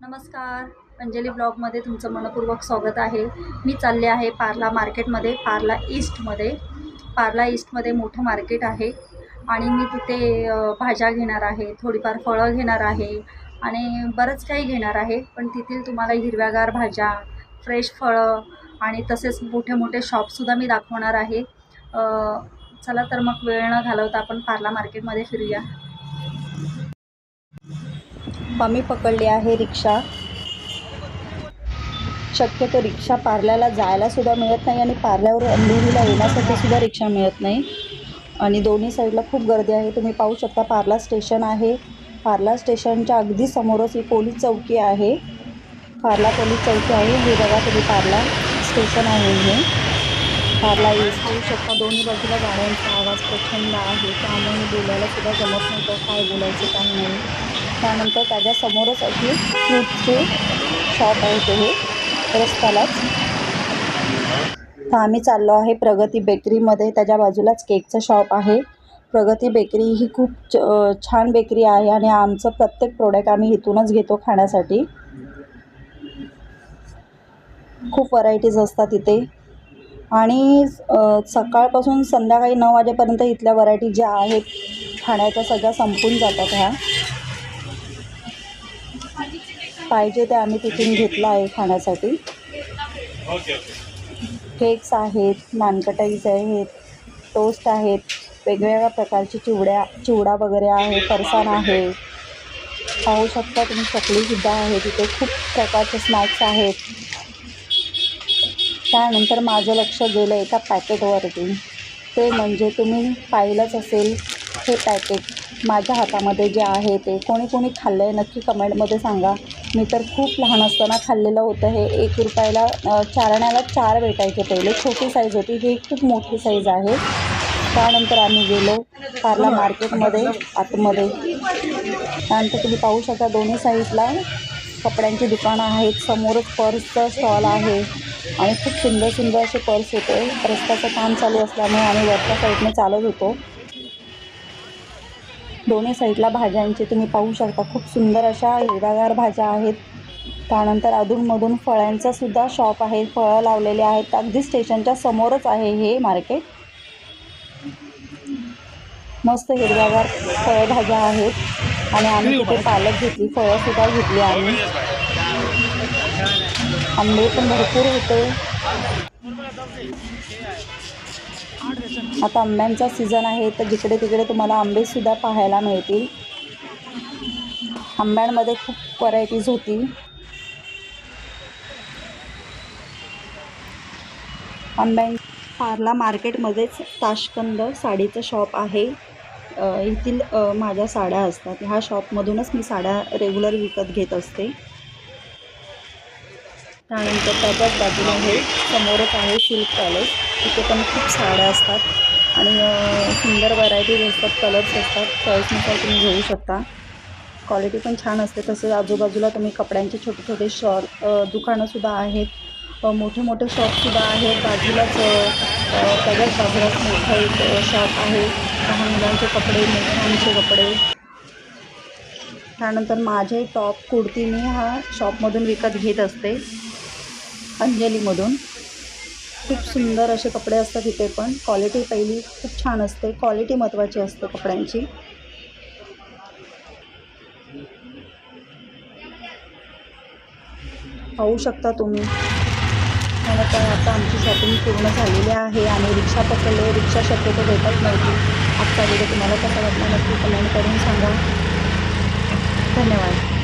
नमस्कार. अंजली ब्लॉगमध्ये तुमचं मनपूर्वक स्वागत आहे. मी चालले आहे पार्ला मार्केटमध्ये पार्ला ईस्टमध्ये. पार्ला ईस्टमध्ये मोठं मार्केट आहे आणि मी तिथे भाज्या घेणार आहे थोडीफार फळं घेणार आहे आणि बरंच काही घेणार आहे. पण तेथील तुम्हाला हिरव्यागार भाज्या फ्रेश फळं आणि तसेच मोठे मोठे शॉपसुद्धा मी दाखवणार आहे. चला तर मग वेळ न घालवता आपण पार्ला मार्केटमध्ये फिरूया. आम्ही पकडली आहे रिक्षा. शक्यतो रिक्षा पार्ल्याला जायलासुद्धा मिळत नाही आणि पार्ल्यावर अंधेरीला येण्यासाठी सुद्धा रिक्षा मिळत नाही. आणि दोन्ही साईडला खूप गर्दी आहे. तुम्ही पाहू शकता पार्ला स्टेशन आहे. पार्ला स्टेशनच्या अगदी समोरच ही पोलीस चौकी आहे. पार्ला पोलीस चौकी आहे. हे बघा तुम्ही पार्ला स्टेशन आहे हे. पार्ला येस होऊ शकता. दोन्ही बाजूला गाड्यांचा आवाज प्रचंड आहे. त्यामुळे बोलायलासुद्धा जमत नव्हतं. काय बोलायचं काय नाही. त्यानंतर त्याच्या समोरच अशी फ्रूटचे शॉप आहे ते हे रस्त्यालाच तर आम्ही चाललो आहे प्रगती बेकरीमध्ये त्याच्या बाजूलाच केकचं शॉप आहे. प्रगती बेकरी ही खूप च छान बेकरी आहे आणि आमचं प्रत्येक प्रोडक्ट आम्ही इथूनच घेतो खाण्यासाठी. खूप व्हरायटीज असतात इथे. आणि सकाळपासून संध्याकाळी नऊ वाजेपर्यंत इथल्या व्हरायटी ज्या आहेत खाण्याच्या सगळ्या संपून जातात ह्या. पाहिजे ते आम्ही तिथून घेतलं आहे खाण्यासाठी. केक्स आहेत नानकटाईज आहेत टोस्ट आहेत वेगवेगळ्या प्रकारची चिवड्या चिवडा वगैरे आहे फरसाण आहे. पाहू शकता तुम्ही चकलीसुद्धा आहे तिथे. खूप प्रकारचे स्नॅक्स आहेत. त्यानंतर माझं लक्ष गेलं एका पॅकेटवरती. ते म्हणजे तुम्ही पाहिलंच असेल हे पॅकेट माझ्या हातामध्ये जे आहे ते. कोणी कोणी खाल्लं आहे नक्की कमेंटमध्ये सांगा. मी तर खूप लहान असताना खाल्लेलं होतं हे. एक रुपयाला चारण्याला चार भेटायचे पहिले. छोटी साईज होती. ही खूप मोठी साईज आहे. त्यानंतर आम्ही गेलो पार्ला मार्केटमध्ये आतमध्ये. त्यानंतर तुम्ही पाहू शकता दोन्ही साईडला कपड्यांची दुकानं आहेत. समोरच पर्सचं स्टॉल आहे. आणि खूप सुंदर सुंदर असे पर्स होते. रस्त्याचं काम चालू असल्यामुळे आम्ही वरच्या साईडने चालत होतो. दोन्ही साईडला भाज्यांचे तुम्ही पाहू शकता. खूप सुंदर अशा हिरव्यागार भाज्या आहेत. त्यानंतर अधूनमधून फळांचं सुद्धा शॉप आहे. फळं लावलेले आहेत. अगदी स्टेशनच्या समोरच आहे हे मार्केट मस्त हिरव्यागार फळभाज्या आहेत. आणि आम्ही तिथे पालक घेतली. फळंसुद्धा घेतली आम्ही. आंबे पण भरपूर होते. आता आंब्यांचा सीझन आहे तर जिकडे तिकडे तुम्हाला आंबेसुद्धा पाहायला मिळतील. आंब्यांमध्ये खूप व्हरायटीज होती. आंब्यां पार्ला मार्केटमध्येच ताशकंद साडीचं शॉप आहे. येथील माझ्या साड्या असतात. ह्या शॉपमधूनच मी साड्या रेग्युलर विकत घेत असते. त्यानंतर त्याच्याच बाजूला हे समोरच आहे सिल्क पॅलेस तिथे पण खूप साड्या असतात आणि सुंदर व्हरायटीज असतात कलर्स असतात. चॉईसनुसार तुम्ही घेऊ शकता. क्वालिटी पण छान असते. तसेच आजूबाजूला तुम्ही कपड्यांचे छोटे छोटे शॉप दुकानंसुद्धा आहेत. मोठे मोठे शॉपसुद्धा आहेत. बाजूलाच त्याच्याच बाजूलाच मोठं एक शॉप आहे. लहान मुलांचे कपडे मोठ्यांचे कपडे. त्यानंतर माझे टॉप कुर्ती मी हा शॉपमधून विकत घेत असते. अंजलीमधून. खूप सुंदर असे कपडे असतात इथे पण. क्वालिटी पहिली खूप छान असते. क्वालिटी महत्त्वाची असते कपड्यांची. पाहू शकता तुम्ही. मला काय आता आमची शॉपिंग पूर्ण झालेली आहे आणि रिक्षा पकडले रिक्षा शक्यतो भेटत नव्हती. आजचा व्हिडिओ तुम्हाला कसा वाटला नक्की कमेंट करून सांगा. धन्यवाद.